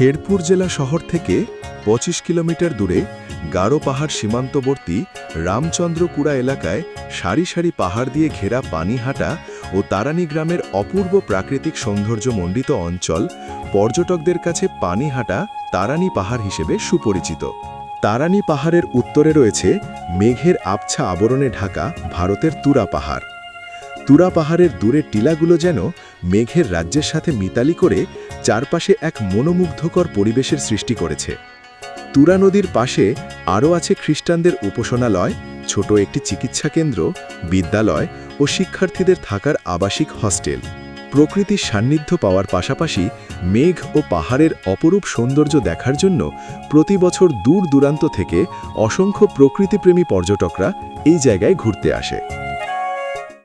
শেরপুর জেলা শহর থেকে ২৫ কিলোমিটার দূরে গারো পাহাড় সীমান্তবর্তী রামচন্দ্রপুরা এলাকায় সারি সারি পাহাড় দিয়ে ঘেরা পানিহাটা ও তারানি গ্রামের অপূর্ব প্রাকৃতিক সৌন্দর্যমণ্ডিত অঞ্চল পর্যটকদের কাছে পানিহাটা তারানি পাহাড় হিসেবে সুপরিচিত। তারানি পাহাড়ের উত্তরে রয়েছে মেঘের আবছা আবরণে ঢাকা ভারতের তুরা পাহাড়। তুরা পাহাড়ের দূরের টিলাগুলো যেন মেঘের রাজ্যের সাথে মিতালি করে চারপাশে এক মনোমুগ্ধকর পরিবেশের সৃষ্টি করেছে। তুরা নদীর পাশে আরও আছে খ্রিস্টানদের উপাসনালয়, ছোট একটি চিকিৎসা কেন্দ্র, বিদ্যালয় ও শিক্ষার্থীদের থাকার আবাসিক হস্টেল। প্রকৃতির সান্নিধ্য পাওয়ার পাশাপাশি মেঘ ও পাহাড়ের অপরূপ সৌন্দর্য দেখার জন্য প্রতি বছর দূর দূরান্ত থেকে অসংখ্য প্রকৃতিপ্রেমী পর্যটকরা এই জায়গায় ঘুরতে আসে।